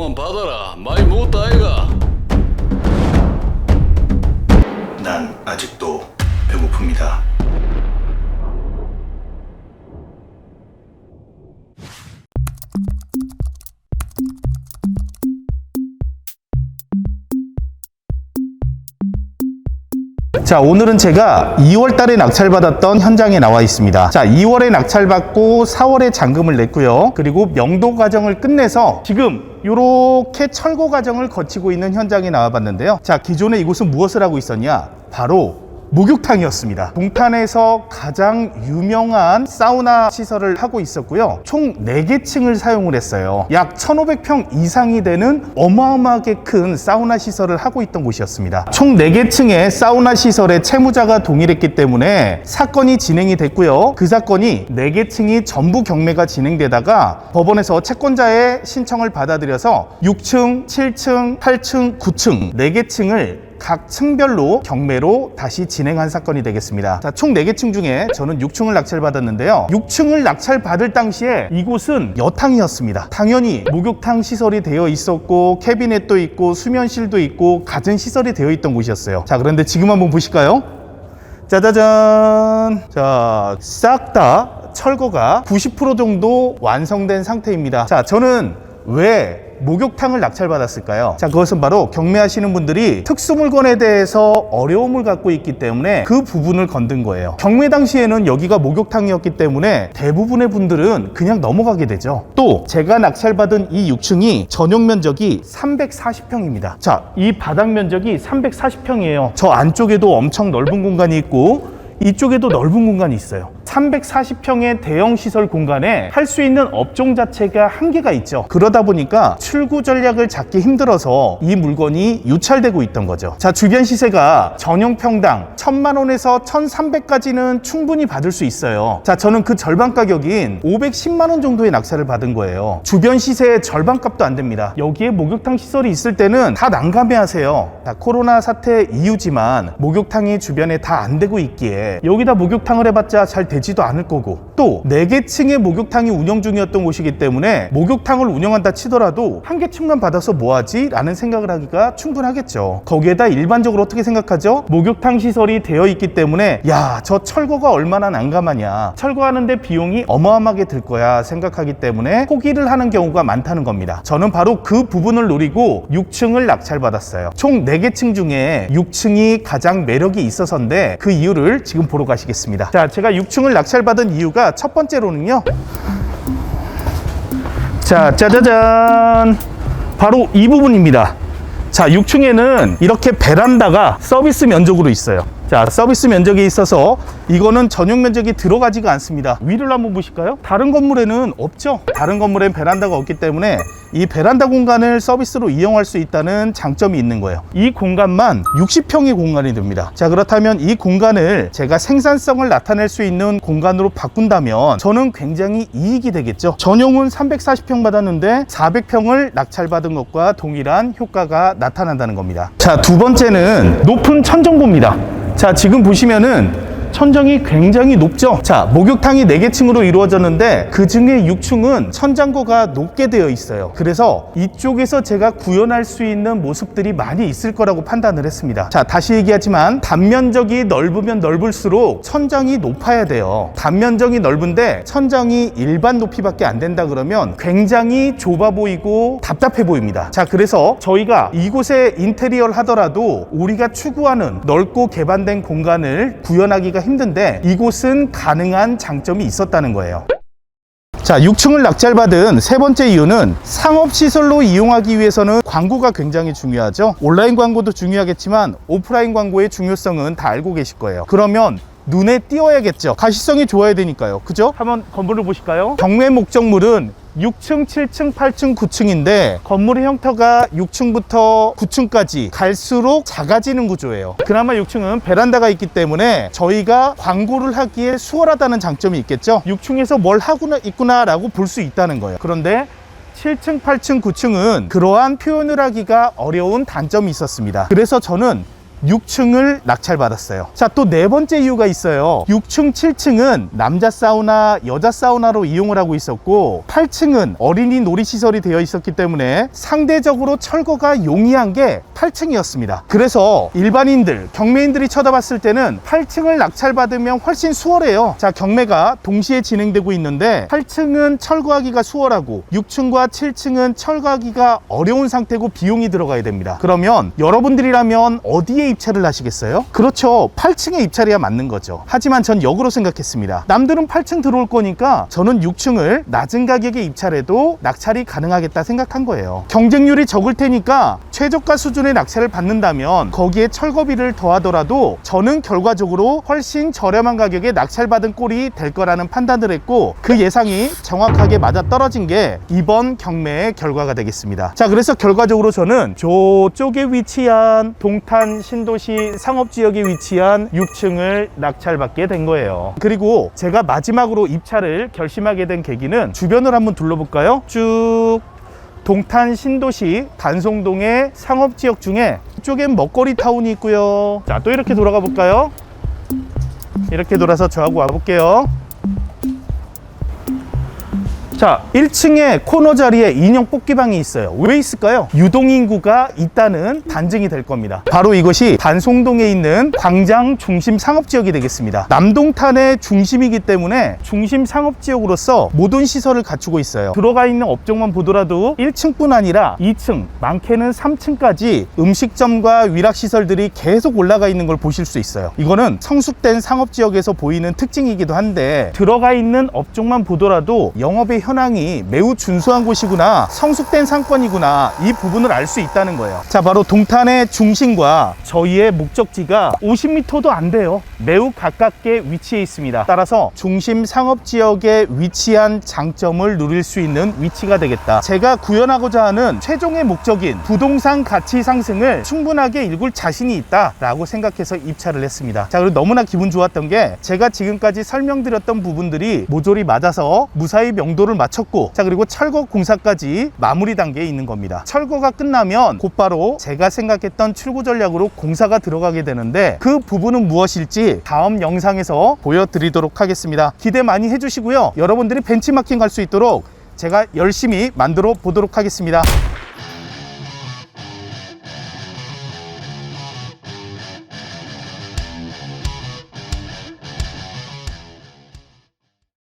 공원 받아라. 많이 먹었다 아이가. 난 아직도 배고픕니다. 자, 오늘은 제가 2월 달에 낙찰받았던 현장에 나와 있습니다. 자, 2월에 낙찰받고 4월에 잔금을 냈고요. 그리고 명도 과정을 끝내서 지금 이렇게 철거 과정을 거치고 있는 현장에 나와 봤는데요. 자, 기존에 이곳은 무엇을 하고 있었냐? 바로 목욕탕이었습니다. 동탄에서 가장 유명한 사우나 시설을 하고 있었고요. 총 4개 층을 사용을 했어요. 약 1,500평 이상이 되는 어마어마하게 큰 사우나 시설을 하고 있던 곳이었습니다. 총 4개 층의 사우나 시설에 채무자가 동일했기 때문에 사건이 진행이 됐고요. 그 사건이 4개 층이 전부 경매가 진행되다가 법원에서 채권자의 신청을 받아들여서 6층, 7층, 8층, 9층 4개 층을 각 층별로 경매로 다시 진행한 사건이 되겠습니다. 자, 총 4개 층 중에 저는 6층을 낙찰받았는데요. 6층을 낙찰받을 당시에 이곳은 여탕이었습니다. 당연히 목욕탕 시설이 되어 있었고 캐비넷도 있고 수면실도 있고 갖은 시설이 되어 있던 곳이었어요. 자, 그런데 지금 한번 보실까요? 짜자잔. 자, 싹다 철거가 90% 정도 완성된 상태입니다. 자, 저는 왜 목욕탕을 낙찰받았을까요? 자, 그것은 바로 경매하시는 분들이 특수 물건에 대해서 어려움을 갖고 있기 때문에 그 부분을 건든 거예요. 경매 당시에는 여기가 목욕탕이었기 때문에 대부분의 분들은 그냥 넘어가게 되죠. 또 제가 낙찰받은 이 6층이 전용 면적이 340평입니다. 자, 이 바닥 면적이 340평이에요. 저 안쪽에도 엄청 넓은 공간이 있고 이쪽에도 넓은 공간이 있어요. 340평의 대형 시설 공간에 할 수 있는 업종 자체가 한계가 있죠. 그러다 보니까 출구 전략을 잡기 힘들어서 이 물건이 유찰되고 있던 거죠. 자, 주변 시세가 전용 평당 1000만 원에서 1300까지는 충분히 받을 수 있어요. 자, 저는 그 절반 가격인 510만 원 정도의 낙찰을 받은 거예요. 주변 시세의 절반 값도 안 됩니다. 여기에 목욕탕 시설이 있을 때는 다 난감해 하세요. 자, 코로나 사태 이유지만 목욕탕이 주변에 다 안 되고 있기에 여기다 목욕탕을 해봤자 잘 되지 도 않을 거고 또 4개 층의 목욕탕이 운영 중이었던 곳이기 때문에 목욕탕을 운영한다 치더라도 한 개 층만 받아서 뭐하지? 라는 생각을 하기가 충분하겠죠. 거기에다 일반적으로 어떻게 생각하죠? 목욕탕 시설이 되어 있기 때문에 야, 저 철거가 얼마나 난감하냐. 철거하는데 비용이 어마어마하게 들 거야 생각하기 때문에 포기를 하는 경우가 많다는 겁니다. 저는 바로 그 부분을 노리고 6층을 낙찰받았어요. 총 4개 층 중에 6층이 가장 매력이 있어서인데 그 이유를 지금 보러 가시겠습니다. 자, 제가 6층을 낙찰받은 이유가 첫 번째로는요. 자, 짜자잔. 바로 이 부분입니다. 자, 6층에는 이렇게 베란다가 서비스 면적으로 있어요. 자, 서비스 면적이 있어서 이거는 전용 면적이 들어가지가 않습니다. 위를 한번 보실까요? 다른 건물에는 없죠. 다른 건물엔 베란다가 없기 때문에 이 베란다 공간을 서비스로 이용할 수 있다는 장점이 있는 거예요. 이 공간만 60평의 공간이 됩니다. 자, 그렇다면 이 공간을 제가 생산성을 나타낼 수 있는 공간으로 바꾼다면 저는 굉장히 이익이 되겠죠. 전용은 340평 받았는데 400평을 낙찰받은 것과 동일한 효과가 나타난다는 겁니다. 자, 두 번째는 높은 천정고입니다. 자, 지금 보시면은 천정이 굉장히 높죠. 자, 목욕탕이 4개 층으로 이루어졌는데 그 중에 6층은 천장고가 높게 되어 있어요. 그래서 이쪽에서 제가 구현할 수 있는 모습들이 많이 있을 거라고 판단을 했습니다. 자, 다시 얘기하지만 단면적이 넓으면 넓을수록 천장이 높아야 돼요. 단면적이 넓은데 천장이 일반 높이밖에 안 된다 그러면 굉장히 좁아 보이고 답답해 보입니다. 자, 그래서 저희가 이곳에 인테리어를 하더라도 우리가 추구하는 넓고 개방된 공간을 구현하기가 힘든데 이곳은 가능한 장점이 있었다는 거예요. 자, 6층을 낙찰받은 세 번째 이유는 상업시설로 이용하기 위해서는 광고가 굉장히 중요하죠. 온라인 광고도 중요하겠지만 오프라인 광고의 중요성은 다 알고 계실 거예요. 그러면 눈에 띄어야겠죠. 가시성이 좋아야 되니까요. 그죠? 한번 건물을 보실까요? 경매 목적물은 6층, 7층, 8층, 9층인데 건물의 형태가 6층부터 9층까지 갈수록 작아지는 구조예요. 그나마 6층은 베란다가 있기 때문에 저희가 광고를 하기에 수월하다는 장점이 있겠죠. 6층에서 뭘 하구나 있구나라고 볼 수 있다는 거예요. 그런데 7층, 8층, 9층은 그러한 표현을 하기가 어려운 단점이 있었습니다. 그래서 저는 6층을 낙찰받았어요. 자, 또 네 번째 이유가 있어요. 6층, 7층은 남자 사우나, 여자 사우나로 이용을 하고 있었고 8층은 어린이 놀이시설이 되어 있었기 때문에 상대적으로 철거가 용이한 게 8층이었습니다. 그래서 일반인들, 경매인들이 쳐다봤을 때는 8층을 낙찰받으면 훨씬 수월해요. 자, 경매가 동시에 진행되고 있는데 8층은 철거하기가 수월하고 6층과 7층은 철거하기가 어려운 상태고 비용이 들어가야 됩니다. 그러면 여러분들이라면 어디에 입찰을 하시겠어요? 그렇죠. 8층에 입찰해야 맞는 거죠. 하지만 전 역으로 생각했습니다. 남들은 8층 들어올 거니까 저는 6층을 낮은 가격에 입찰해도 낙찰이 가능하겠다 생각한 거예요. 경쟁률이 적을 테니까 최저가 수준의 낙찰을 받는다면 거기에 철거비를 더하더라도 저는 결과적으로 훨씬 저렴한 가격에 낙찰받은 꼴이 될 거라는 판단을 했고 그 예상이 정확하게 맞아 떨어진 게 이번 경매의 결과가 되겠습니다. 자, 그래서 결과적으로 저는 저쪽에 위치한 동탄 신 도시 상업지역에 위치한 6층을 낙찰받게 된 거예요. 그리고 제가 마지막으로 입찰을 결심하게 된 계기는 주변을 한번 둘러볼까요? 쭉 동탄 신도시 단송동의 상업지역 중에 이쪽엔 먹거리 타운이 있고요. 자, 또 이렇게 돌아가 볼까요? 이렇게 돌아서 저하고 와볼게요. 자, 1층에 코너 자리에 인형 뽑기방이 있어요. 왜 있을까요? 유동인구가 있다는 반증이 될 겁니다. 바로 이것이 단송동에 있는 광장 중심 상업지역이 되겠습니다. 남동탄의 중심이기 때문에 중심 상업지역으로서 모든 시설을 갖추고 있어요. 들어가 있는 업종만 보더라도 1층뿐 아니라 2층, 많게는 3층까지 음식점과 위락시설들이 계속 올라가 있는 걸 보실 수 있어요. 이거는 성숙된 상업지역에서 보이는 특징이기도 한데 들어가 있는 업종만 보더라도 영업의 현황이 매우 준수한 곳이구나 성숙된 상권이구나 이 부분을 알 수 있다는 거예요. 자 바로 동탄의 중심과 저희의 목적지가 50m도 안 돼요. 매우 가깝게 위치해 있습니다. 따라서 중심 상업지역에 위치한 장점을 누릴 수 있는 위치가 되겠다. 제가 구현하고자 하는 최종의 목적인 부동산 가치 상승을 충분하게 일굴 자신이 있다 라고 생각해서 입찰을 했습니다. 자 그리고 너무나 기분 좋았던 게 제가 지금까지 설명드렸던 부분들이 모조리 맞아서 무사히 명도를 마쳤고 자 그리고 철거 공사까지 마무리 단계에 있는 겁니다. 철거가 끝나면 곧바로 제가 생각했던 출구 전략으로 공사가 들어가게 되는데 그 부분은 무엇일지 다음 영상에서 보여드리도록 하겠습니다. 기대 많이 해주시고요. 여러분들이 벤치마킹 갈 수 있도록 제가 열심히 만들어 보도록 하겠습니다